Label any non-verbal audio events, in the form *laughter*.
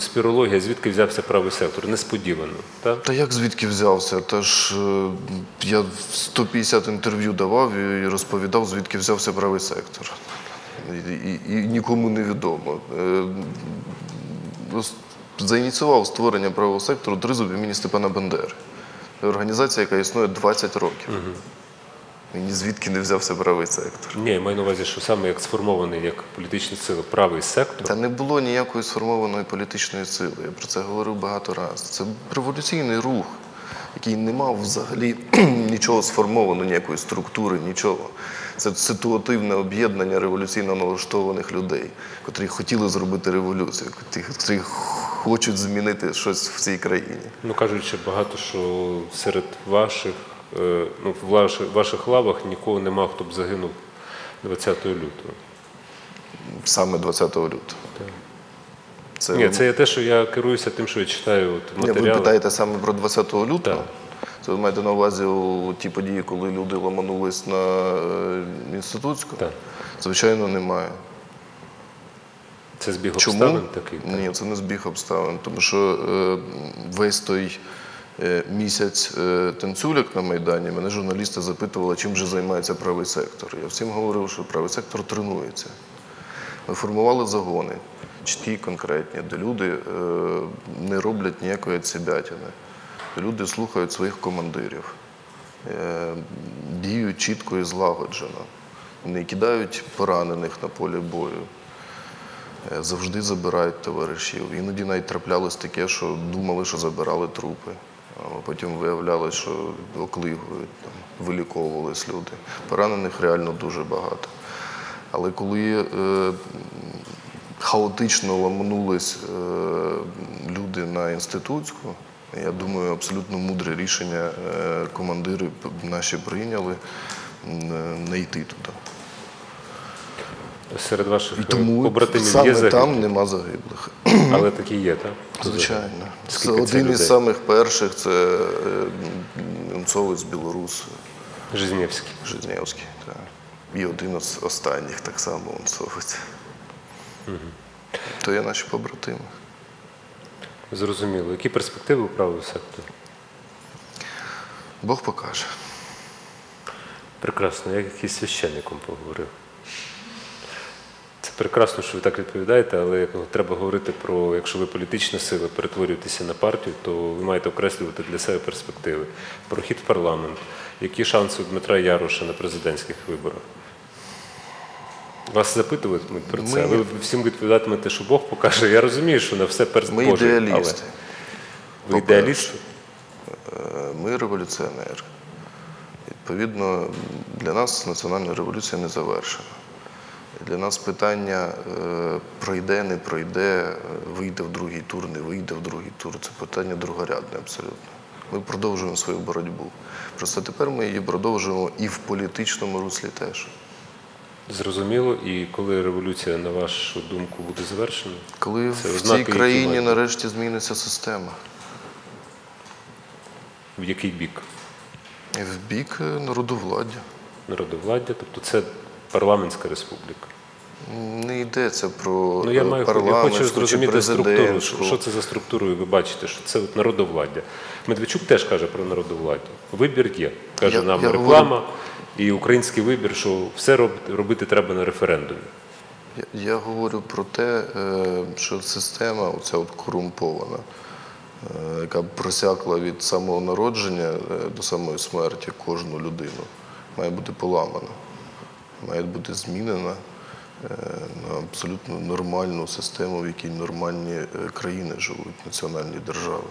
конспірологія, звідки взявся правий сектор? Несподівано. Так? Та як звідки взявся? Та ж е, я 150 інтерв'ю давав і розповідав, звідки взявся правий сектор. І, і, і нікому не відомо. Е, Заініціював створення правого сектору тризуб імені Степана Бандери. Організація, яка існує 20 років. І ні звідки не взявся правий сектор. Ні, я маю на увазі, що саме як сформований як політична сила правий сектор. Та не було ніякої сформованої політичної сили. Я про це говорив багато разів. Це революційний рух, який не мав взагалі *clears throat* нічого сформованого, ніякої структури, нічого. Це ситуативне об'єднання революційно налаштованих людей, котрі хотіли зробити революцію, котрі, хочуть змінити щось в цій країні. Ну кажуть, що багато що серед ваших, ну, в ваших, лавах нікого нема, хто б загинув 20 лютого. Саме 20 лютого. Це, Ні, це є те, що я керуюся тим, що я читаю от, Ні, ви питаєте саме про 20 лютого? Так. Це ви маєте на увазі у ті події, коли люди ламанулись на е, інститутську? Так. Звичайно, немає. Це збіг Чому? обставин такий. так? Ні, це не збіг обставин, тому що е, весь той е, місяць е, танцюляк на Майдані мене журналісти запитували, чим же займається правий сектор. Я всім говорив, що правий сектор тренується. Ми формували загони, чіткі, конкретні, де люди е, не роблять ніякої цибятини. Люди слухають своїх командирів, е, діють чітко і злагоджено, не кидають поранених на полі бою. Е, Завжди забирають товаришів. Іноді навіть траплялось таке, що думали, що забирали трупи. Потім виявлялось, що оклигують, там, виліковувались люди. Поранених реально дуже багато. Але коли е, хаотично ламанулись е, люди на інститутську, я думаю, абсолютно мудре рішення е, командири наші прийняли не йти туди. Серед ваших тому побратимів є саме там нема загиблих. *clears throat* але такі є, так? Звичайно. Це Скільки це один людей? із самих перших це е, Немцовець білорус Жизнєвський. Жизнєвський. Так. І один із останніх так само Немцовець. То є наші побратими. Зрозуміло. Які перспективи у правого сектору? Бог покаже. Прекрасно, я якийсь священником поговорив. Прекрасно, що ви так відповідаєте, але треба говорити про, якщо ви політична сила, перетворюєтеся на партію, то ви маєте окреслювати для себе перспективи. Прохід в парламент, які шанси у Дмитра Яроша на президентських виборах? Вас запитуватимуть про це, Ми- ви всім відповідатимете, що Бог покаже. Я розумію, що на все перст Ми ідеалісти. Але ви ідеаліст? Е, Ми революціонери. Відповідно, для нас національна революція не завершена. Для нас питання е, пройде, не пройде, е, вийде в другий тур, не вийде в другий тур. Це питання другорядне абсолютно. Ми продовжуємо свою боротьбу. Просто тепер ми її продовжуємо і в політичному руслі теж. Зрозуміло, і коли революція, на вашу думку, буде завершена? Коли Це в цій країні мають. нарешті зміниться система. В який бік? В бік е, народовладдя. Народовладдя, тобто це парламентська республіка. Не йдеться про Ну я е, маю я парламентську хочу чи зрозуміти структуру. Що це за структуру, і ви бачите, що це от народовладдя. Медведчук теж каже про народовладдя. Вибір є. Каже Я- нам я реклама і український вибір, що все робити, робити треба на референдумі. Я, я говорю про те, е, що система, оця от корумпована, е, яка просякла від самого народження до самої смерті кожну людину, має бути поламана, має бути змінена е, на абсолютно нормальну систему, в якій нормальні е, країни живуть, національні держави.